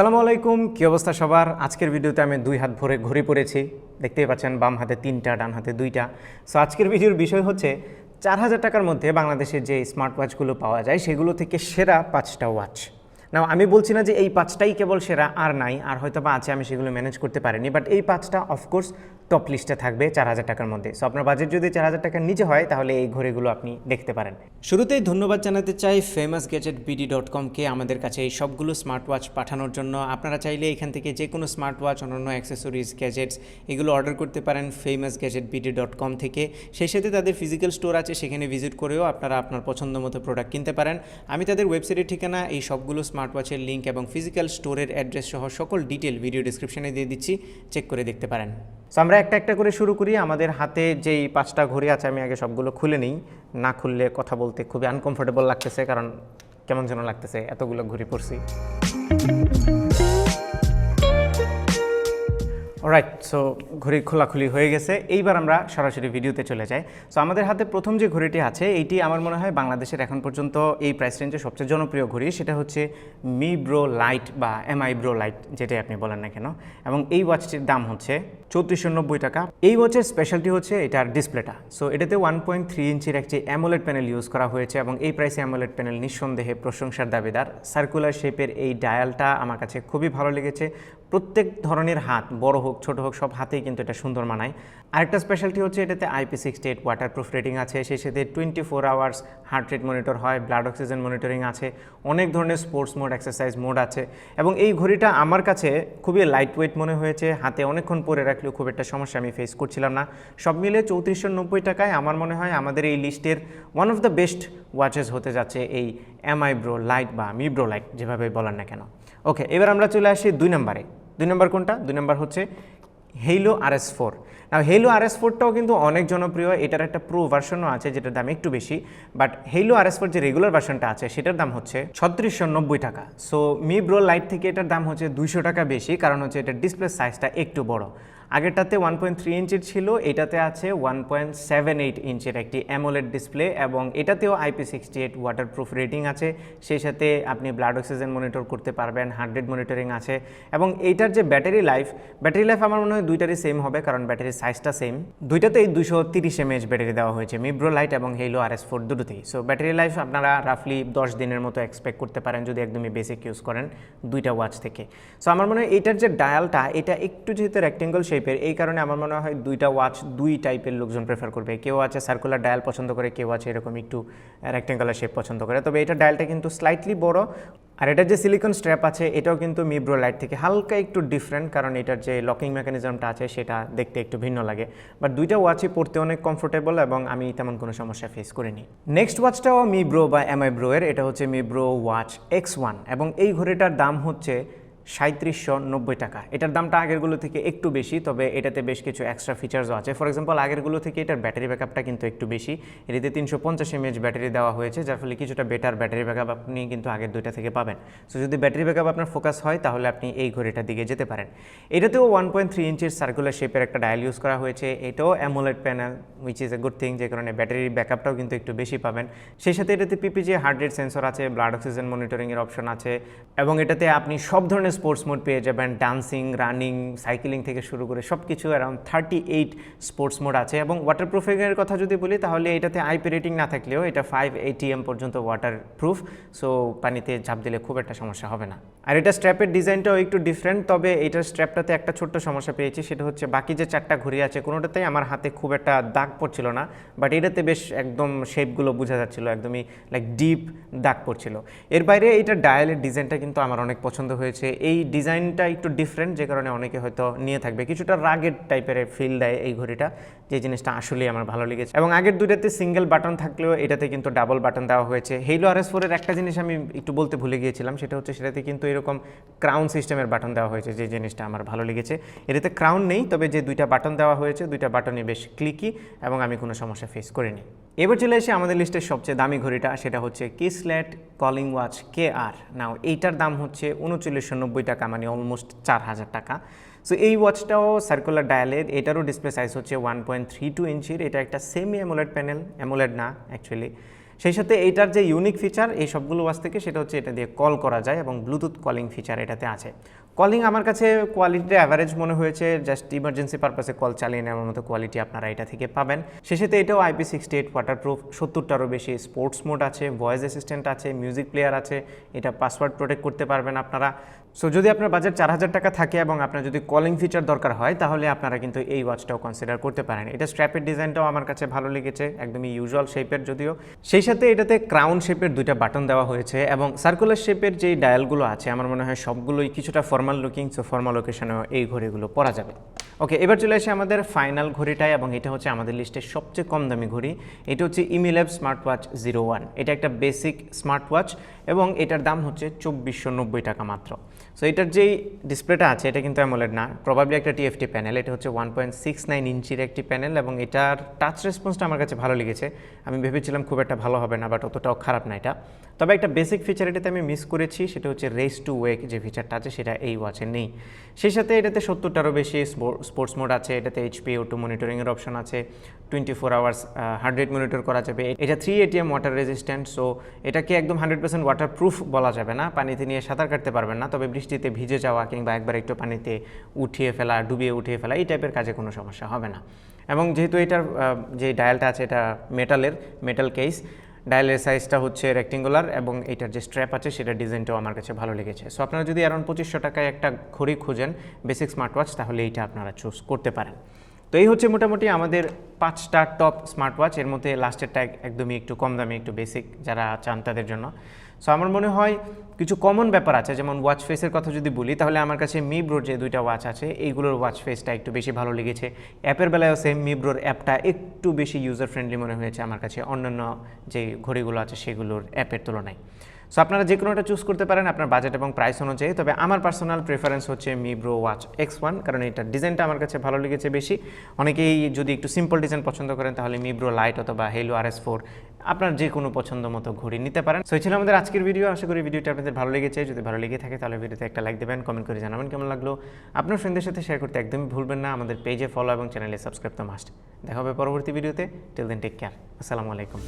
আসসালামু আলাইকুম, কী অবস্থা সবার? আজকের ভিডিওতে আমি দুই হাত ভরে ঘুরে পড়েছি দেখতেই পাচ্ছেন, বাম হাতে তিনটা, ডান হাতে দুইটা। সো আজকের ভিডিওর বিষয় হচ্ছে, চার হাজার টাকার মধ্যে বাংলাদেশের যে স্মার্ট ওয়াচগুলো পাওয়া যায়, সেগুলো থেকে সেরা পাঁচটা ওয়াচ না আমি বলছি না যে এই পাঁচটাই কেবল সেরা আর নাই, আর হয়তো বা আছে, আমি সেগুলো ম্যানেজ করতে পারিনি বাট এই পাঁচটা অফকোর্স টপ লিস্টে থাকবে চার হাজার টাকার মধ্যে। সো আপনার বাজেট যদি চার হাজার টাকার নিচে হয়, তাহলে এই ঘড়িগুলো আপনি দেখতে পারেন। শুরুতেই ধন্যবাদ জানাতে চাই ফেমাস গ্যাজেট বিডি ডট কমকে আমাদের কাছে এই সবগুলো স্মার্ট ওয়াচ পাঠানোর জন্য। আপনারা চাইলে এখান থেকে যে কোনো স্মার্ট ওয়াচ অন্যান্য অ্যাক্সেসরিজ গ্যাজেটস এগুলো অর্ডার করতে পারেন famous gadget BD dot com থেকে। সেই সাথে তাদের ফিজিক্যাল স্টোর আছে, সেখানে ভিজিট করেও আপনারা আপনার পছন্দ মতো প্রোডাক্ট কিনতে পারেন। আমি তাদের ওয়েবসাইটের ঠিকানা, এই সবগুলো স্মার্ট ওয়াচের লিঙ্ক এবং ফিজিক্যাল স্টোরের অ্যাড্রেস সহ সকল ডিটেল ভিডিও ডিসক্রিপশনে দিয়ে দিচ্ছি। চেক করে দেখতে পারেন। সো আমরা একটা একটা করে শুরু করি। আমাদের হাতে যেই পাঁচটা ঘড়ি আছে, আমি আগে সবগুলো খুলে নিই। না খুললে কথা বলতে খুবই আনকমফোর্টেবল লাগতেছে, কারণ কেমন যেন লাগতেছে, এতগুলো ঘুরে পড়ছি। রাইট সো ঘড়ি খোলাখুলি হয়ে গেছে। এইবার আমরা সরাসরি ভিডিওতে চলে যাই। সো আমাদের হাতে প্রথম যে ঘড়িটি আছে, এইটি আমার মনে হয় বাংলাদেশের এখন পর্যন্ত এই প্রাইস রেঞ্জে সবচেয়ে জনপ্রিয় ঘড়ি। সেটা হচ্ছে মি ব্রো লাইট বা এমআই ব্রো লাইট যেটাই আপনি বলেন না কেন। এবং এই ওয়াচটির দাম হচ্ছে চৌত্রিশশো নব্বই টাকা। এই ওয়াচের স্পেশালটি হচ্ছে এটার ডিসপ্লেটা। সো এটাতে ওয়ান পয়েন্ট থ্রি ইঞ্চির একটি অ্যামোলেড প্যানেল ইউজ করা হয়েছে এবং এই প্রাইসে অ্যামোলেড প্যানেল নিঃসন্দেহে প্রশংসার দাবিদার। সার্কুলার শেপের এই ডায়ালটা আমার কাছে খুবই ভালো লেগেছে। প্রত্যেক ধরনের হাত, বড় হোক, ছোট হোক, সব হাতেই কিন্তু এটা সুন্দর মানায়। আরেকটা স্পেশালিটি হচ্ছে এটাতে IP sixty eight waterproof rating আছে সেই সাথে twenty four hours heart rate monitor হয় ব্লাড অক্সিজেন মনিটরিং আছে, অনেক ধরনের স্পোর্টস মোড এক্সারসাইজ মোড আছে। এবং এই ঘড়িটা আমার কাছে খুবই লাইট ওয়েট মনে হয়েছে, হাতে অনেকক্ষণ পরে রাখলেও খুব একটা সমস্যা আমি ফেস করছিলাম না। সব মিলে চৌত্রিশশো নব্বই টাকায় আমার মনে হয় আমাদের এই লিস্টের one of the best watches হতে যাচ্ছে এই এমআই ব্রো লাইট বা মিব্রো লাইট যেভাবে বলার না কেন। ওকে এবার আমরা চলে আসি দুই নম্বরে। দুই নম্বর কোনটা? দুই নম্বর হচ্ছে হেইলো আর এস ফোর না হেইলো আর এস ফোরটাও কিন্তু অনেক জনপ্রিয়, এটার একটা প্রো ভার্সনও আছে, যেটার দাম একটু বেশি। But Haylou R S four যে রেগুলার ভার্সনটা আছে, সেটার দাম হচ্ছে ছত্রিশশো নব্বই টাকা। সো মি ব্রো লাইট থেকে এটার দাম হচ্ছে দুইশো টাকা বেশি, কারণ হচ্ছে এটার ডিসপ্লে সাইজটা একটু বড়। আগেরটাতে ওয়ান পয়েন্ট থ্রি ইঞ্চির ছিল, এটাতে আছে ওয়ান পয়েন্ট সেভেন এইট ইঞ্চের একটি অ্যামোলেড ডিসপ্লে এবং এটাতেও IP sixty eight waterproof rating আছে। সেই সাথে আপনি ব্লাড অক্সিজেন মনিটর করতে পারবেন রেট মনিটরিং আছে এবং এইটার যে ব্যাটারি লাইফ ব্যাটারি লাইফ আমার মনে হয় দুইটারই সেম হবে কারণ ব্যাটারির সাইজটা সেম দুইটাতেই দুশো তিরিশ এমএএচ ব্যাটারি দেওয়া হয়েছে মিব্রো লাইট এবং হেলো আর এস ফোর দুটোতেই। সো ব্যাটারি লাইফ আপনারা রাফলি দশ দিনের মতো এক্সপেক্ট করতে পারেন যদি একদমই বেসিক ইউজ করেন দুইটা ওয়াচ থেকে। সো আমার মনে হয় এইটার যে ডায়ালটা এটা একটু যেহেতু রেক্টেঙ্গল শেপের এই কারণে আমার মনে হয় দুইটা ওয়াচ দুই টাইপের লোকজন প্রেফার করবে। কেউ আছে সার্কুলার ডায়াল পছন্দ করে, কেউ আছে এরকম একটু রেক্টেঙ্গুলার শেপ পছন্দ করে। তবে এটা ডায়ালটা কিন্তু স্লাইটলি বড়। আর এটার যে সিলিকন স্ট্র্যাপ আছে, এটাও কিন্তু মিব্রো লাইট থেকে হালকা একটু ডিফারেন্ট কারণ এটার যে লকিং মেকানিজমটা আছে, সেটা দেখতে একটু ভিন্ন লাগে। বাট দুইটা ওয়াচই পড়তে অনেক কমফোর্টেবল এবং আমি তেমন কোনো সমস্যা ফেস করিনি। নেক্সট ওয়াচটাও মিব্রো বা এমআই ব্রো এর এটা হচ্ছে মিব্রো ওয়াচ এক্স ওয়ান এবং এই ঘড়িটার দাম হচ্ছে সাঁত্রিশশো নব্বই টাকা। এটার দামটা আগেরগুলো থেকে একটু বেশি, তবে এটাতে বেশ কিছু এক্সট্রা ফিচার্সও আছে। ফর এক্সাম্পল আগেরগুলো থেকে এটার ব্যাটারি ব্যাকআপটা কিন্তু একটু বেশি। এটাতে তিনশো পঞ্চাশ এমএচ ব্যাটারি দেওয়া হয়েছে, যার ফলে কিছুটা বেটার ব্যাটারি ব্যাকআপ আপনি কিন্তু আগের দুইটা থেকে পাবেন। সো যদি ব্যাটারি ব্যাকআপ আপনার ফোকাস হয়, তাহলে আপনি এই ঘড়িটার দিকে যেতে পারেন। এটাতেও ওয়ান পয়েন্ট থ্রি ইঞ্চির সার্কুলার শেপের একটা ডায়াল ইউজ করা হয়েছে। এটাও AMOLED panel which is a good thing যে কারণে ব্যাটারির ব্যাকআপটাও কিন্তু একটু বেশি পাবেন। সেই সাথে এটাতে পিপিজি হার্ট রেট সেন্সর আছে ব্লাড অক্সিজেন মনিটরিংয়ের অপশন আছে, এবং এটাতে আপনি সব ধরনের স্পোর্টস মোড পেয়ে যাবেন ডান্সিং রানিং সাইকেলিং থেকে শুরু করে সব কিছু around thirty eight sports mode আছে। এবং ওয়াটার প্রুফিংয়ের কথা যদি বলি, তাহলে এটাতে আইপি রেটিং না থাকলেও এটা ফাইভ এটিএম পর্যন্ত ওয়াটার প্রুফ সো পানিতে ঝাঁপ দিলে খুব একটা সমস্যা হবে না। আর এটা স্ট্র্যাপের ডিজাইনটাও একটু ডিফারেন্ট তবে এটার স্ট্র্যাপটাতে একটা ছোট্ট সমস্যা পেয়েছি, সেটা হচ্ছে বাকি যে চারটা ঘড়ি আছে, কোনোটাতেই আমার হাতে খুব একটা দাগ পড়ছিল না বাট এটাতে বেশ একদম শেপগুলো বোঝা যাচ্ছিল, একদমই লাইক ডিপ দাগ পড়ছিল। এর বাইরে এইটার ডায়ালের ডিজাইনটা কিন্তু আমার অনেক পছন্দ হয়েছে। ডিজাইনটা একটু ডিফারেন্ট যে কারণে অনেকে হয়তো নিয়ে থাকবে। কিছুটা রাগের টাইপের ফিল দেয় এই ঘড়িটা, যে জিনিসটা আসলেই আমার ভালো লেগেছে। এবং আগের দুইটাতে সিঙ্গেল বাটন থাকলেও এটাতে কিন্তু ডাবল বাটন দেওয়া হয়েছে। হেইলো আর এস ফোরের একটা জিনিস আমি একটু বলতে ভুলে গিয়েছিলাম, সেটা হচ্ছে সেটাতে কিন্তু এরকম ক্রাউন সিস্টেমের বাটন দেওয়া হয়েছে, যে জিনিসটা আমার ভালো লেগেছে। এটাতে ক্রাউন নেই, তবে যে দুইটা বাটন দেওয়া হয়েছে, দুইটা বাটনই বেশ ক্লিকি এবং আমি কোনো সমস্যা ফেস করিনি। এবার চলে এসে আমাদের লিস্টের সবচেয়ে দামি ঘড়িটা, সেটা হচ্ছে কিসলেট কলিং ওয়াচ কে আর নাও এইটার দাম হচ্ছে উনচল্লিশশো নব্বই টাকা মানে অলমোস্ট চার হাজার টাকা। সো এই ওয়াচটাও সার্কুলার ডায়ালের এটারও ডিসপ্লে সাইজ হচ্ছে ওয়ান পয়েন্ট থ্রি টু ইঞ্চির। এটা একটা সেমি অ্যামোলেড প্যানেল অ্যামোলেড না অ্যাকচুয়ালি সেই সাথে এইটার যে ইউনিক ফিচার এই সবগুলো ওয়াচ থেকে সেটা হচ্ছে এটা দিয়ে কল করা যায় এবং ব্লুটুথ কলিং ফিচার এটাতে আছে। কলিং আমার কাছে কোয়ালিটিটা অ্যাভারেজ মনে হয়েছে জাস্ট ইমার্জেন্সি পারপাসে কল চালিয়ে নেওয়ার মতো কোয়ালিটি আপনারা এটা থেকে পাবেন। শেষেতে এটাও আইপি সিক্সটি এইট ওয়াটারপ্রুফ সত্তরটারও বেশি স্পোর্টস মোড আছে ভয়েস অ্যাসিস্ট্যান্ট আছে মিউজিক প্লেয়ার আছে, এটা পাসওয়ার্ড প্রোটেক্ট করতে পারবেন আপনারা। সো যদি আপনার বাজেট চার হাজার টাকা থাকে এবং আপনার যদি কলিং ফিচার দরকার হয়, তাহলে আপনারা কিন্তু এই ওয়াচটাও কনসিডার করতে পারেন। এটা স্ট্র্যাপের ডিজাইনটাও আমার কাছে ভালো লেগেছে, একদমই ইউজুয়াল শেপের যদিও। সেই সাথে এটাতে ক্রাউন শেপের দুইটা বাটন দেওয়া হয়েছে এবং সার্কুলার শেপের যেই ডায়ালগুলো আছে, আমার মনে হয় সবগুলোই কিছুটা ফর্মাল লুকিং সো ফর্মাল লোকেশনেও এই ঘড়িগুলো পরা যাবে। ওকে এবার চলে আসে আমাদের ফাইনাল ঘড়িটায় এবং এটা হচ্ছে আমাদের লিস্টের সবচেয়ে কম দামি ঘড়ি। এটা হচ্ছে Imilab smart watch zero one এটা একটা বেসিক স্মার্ট ওয়াচ এবং এটার দাম হচ্ছে চব্বিশশো নব্বই টাকা মাত্র। সো এটার যেই ডিসপ্লেটা আছে, এটা কিন্তু অ্যামোলেড না। প্রবাবলি একটা টিএফটি প্যানেল এটা হচ্ছে ওয়ান পয়েন্ট সিক্স নাইন ইঞ্চির একটি প্যানেল এবং এটার টাচ রেসপন্সটা আমার কাছে ভালো লেগেছে। আমি ভেবেছিলাম খুব একটা ভালো হবে না বাট অতটাও খারাপ না এটা। তবে একটা বেসিক ফিচার এটাতে আমি মিস করেছি, সেটা হচ্ছে রেস টু ওয়েক যে ফিচারটা আছে, সেটা এই ওয়াচে নেই। সেই সাথে এটাতে সত্তরটারও বেশি স্পোর্টস মোড আছে, এটাতে এইচপি ওটু মনিটরিংয়ের অপশন আছে twenty four hours rate monitor করা যাবে। এটা three ATM water resistant so এটাকে একদম হান্ড্রেড পার্সেন্ট ওয়াটার প্রুফ বলা যাবে না, পানিতে নিয়ে সাঁতার কাটতে পারবেন না, তবে বৃষ্টিতে ভিজে যাওয়া কিংবা একবার একটু পানিতে উঠিয়ে ফেলা, ডুবিয়ে উঠিয়ে ফেলা, এই টাইপের কাজে কোনো সমস্যা হবে না। এবং যেহেতু এটার যে ডায়ালটা আছে, এটা মেটালের মেটাল কেস ডায়ালের সাইজটা হচ্ছে রেক্টেঙ্গুলার এবং এটার যে স্ট্র্যাপ আছে সেটা ডিজাইনটাও আমার কাছে ভালো লেগেছে। সো আপনারা যদি অ্যারাউন্ড পঁচিশশো টাকায় একটা ঘড়ি খুঁজেন বেসিক স্মার্ট ওয়াচ তাহলে এইটা আপনারা চুজ করতে পারেন। তো এই হচ্ছে মোটামুটি আমাদের পাঁচটা টপ স্মার্ট ওয়াচ এর মধ্যে লাস্টের এক- একদমই একটু কম দামি, একটু বেসিক যারা চান তাদের জন্য। সো আমার মনে হয় কিছু কমন ব্যাপার আছে, যেমন ওয়াচ ফেসের কথা যদি বলি, তাহলে আমার কাছে মিব্রোর যে দুইটা ওয়াচ আছে, এইগুলোর ওয়াচ ফেসটা একটু বেশি ভালো লেগেছে। অ্যাপের বেলায়ও সেম মিব্রোর অ্যাপটা একটু বেশি ইউজার ফ্রেন্ডলি মনে হয়েছে আমার কাছে। অন্যান্য যে ঘড়িগুলো আছে, সেগুলোর অ্যাপের তুলনায়। সো আপনারা যে কোনোটা চুজ করতে পারেন, আপনার বাজেট এবং প্রাইস অনুযায়ী। তবে আমার পার্সোনাল প্রেফারেন্স হচ্ছে মিব্রো ওয়াচ এক্স ওয়ান কারণ এটার ডিজাইনটা আমার কাছে ভালো লেগেছে বেশি। অনেকেই যদি একটু সিম্পল ডিজাইন পছন্দ করেন, তাহলে মিব্রো লাইট অথবা হেলো আর এস ফোর আপনার যে কোনো পছন্দ মতো ঘড়ি নিতে পারেন। সো ছিল আমাদের আজকের ভিডিও আশা করি ভিডিওটা আপনাদের ভালো লেগেছে। যদি ভালো লেগে থাকে, তাহলে ভিডিওতে একটা লাইক দেবেন কমেন্ট করে জানাবেন কেমন লাগল। আপনার ফ্রেন্ডদের সাথে শেয়ার করতে একদমই ভুলবেন না। আমাদের পেজে ফলো এবং চ্যানেলে সাবস্ক্রাইব তো মাস্ট দেখা হবে পরবর্তী ভিডিওতে টিল দেন টেক কেয়ার আসসালামু আলাইকুম।